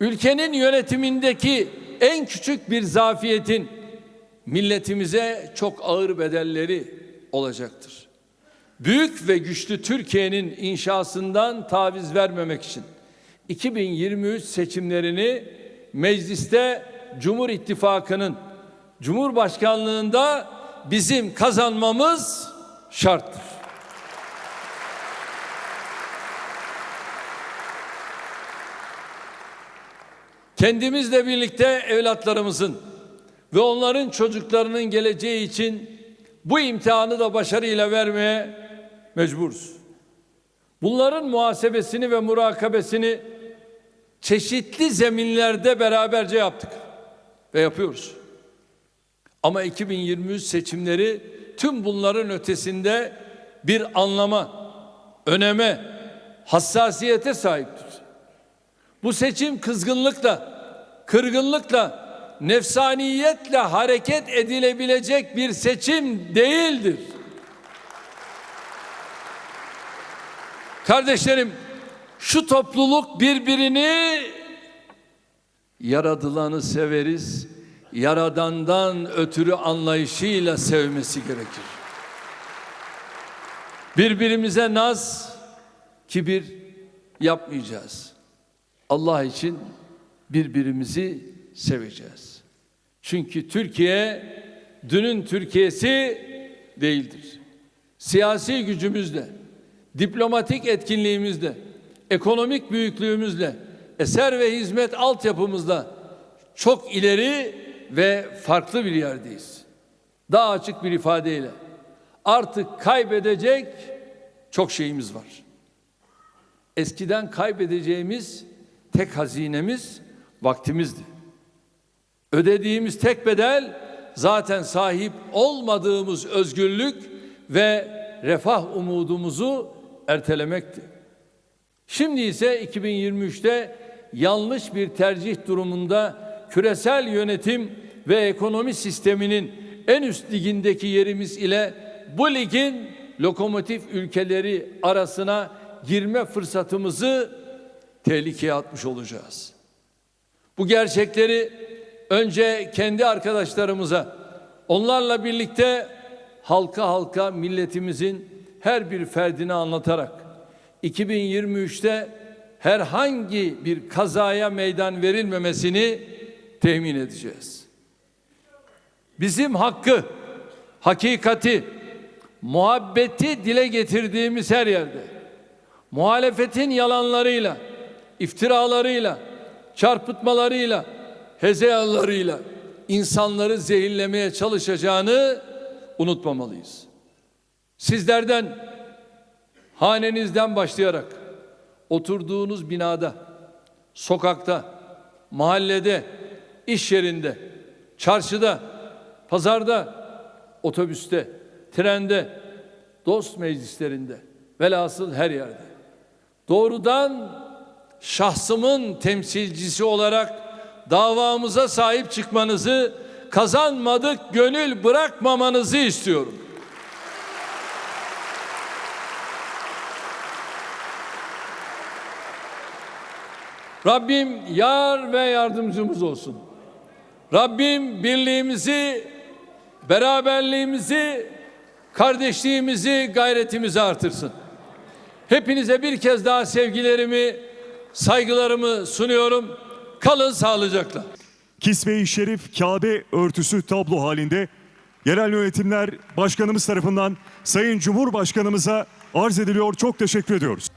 ülkenin yönetimindeki en küçük bir zafiyetin milletimize çok ağır bedelleri olacaktır. Büyük ve güçlü Türkiye'nin inşasından taviz vermemek için 2023 seçimlerini mecliste Cumhur İttifakı'nın Cumhurbaşkanlığında bizim kazanmamız şarttır. Kendimizle birlikte evlatlarımızın ve onların çocuklarının geleceği için bu imtihanı da başarıyla vermeye mecburuz. Bunların muhasebesini ve murakabesini çeşitli zeminlerde beraberce yaptık ve yapıyoruz. Ama 2023 seçimleri tüm bunların ötesinde bir anlama, öneme, hassasiyete sahiptir. Bu seçim kızgınlıkla, kırgınlıkla, nefsaniyetle hareket edilebilecek bir seçim değildir. Kardeşlerim, şu topluluk birbirini yaradılanı severiz, yaradandan ötürü anlayışıyla sevmesi gerekir. Birbirimize naz, kibir yapmayacağız. Allah için birbirimizi seveceğiz. Çünkü Türkiye dünün Türkiye'si değildir. Siyasi gücümüzle, diplomatik etkinliğimizle, ekonomik büyüklüğümüzle, eser ve hizmet altyapımızla çok ileri ve farklı bir yerdeyiz. Daha açık bir ifadeyle artık kaybedecek çok şeyimiz var. Eskiden kaybedeceğimiz tek hazinemiz vaktimizdi. Ödediğimiz tek bedel zaten sahip olmadığımız özgürlük ve refah umudumuzu ertelemekti. Şimdi ise 2023'te yanlış bir tercih durumunda küresel yönetim ve ekonomi sisteminin en üst ligindeki yerimiz ile bu ligin lokomotif ülkeleri arasına girme fırsatımızı tehlikeye atmış olacağız. Bu gerçekleri önce kendi arkadaşlarımıza, onlarla birlikte halka halka milletimizin her bir ferdine anlatarak 2023'te herhangi bir kazaya meydan verilmemesini temin edeceğiz. Bizim hakkı, hakikati, muhabbeti dile getirdiğimiz her yerde muhalefetin yalanlarıyla, iftiralarıyla, çarpıtmalarıyla, hezeyanlarıyla insanları zehirlemeye çalışacağını unutmamalıyız. Sizlerden hanenizden başlayarak oturduğunuz binada, sokakta, mahallede, iş yerinde, çarşıda, pazarda, otobüste, trende, dost meclislerinde, velhasıl her yerde. Doğrudan şahsımın temsilcisi olarak davamıza sahip çıkmanızı, kazanmadık gönül bırakmamanızı istiyorum. Rabbim yar ve yardımcımız olsun. Rabbim birliğimizi, beraberliğimizi, kardeşliğimizi, gayretimizi artırsın. Hepinize bir kez daha sevgilerimi, saygılarımı sunuyorum. Kalın sağlıcakla. Kisve-i Şerif Kabe örtüsü tablo halinde yerel yönetimler başkanımız tarafından Sayın Cumhurbaşkanımıza arz ediliyor. Çok teşekkür ediyoruz.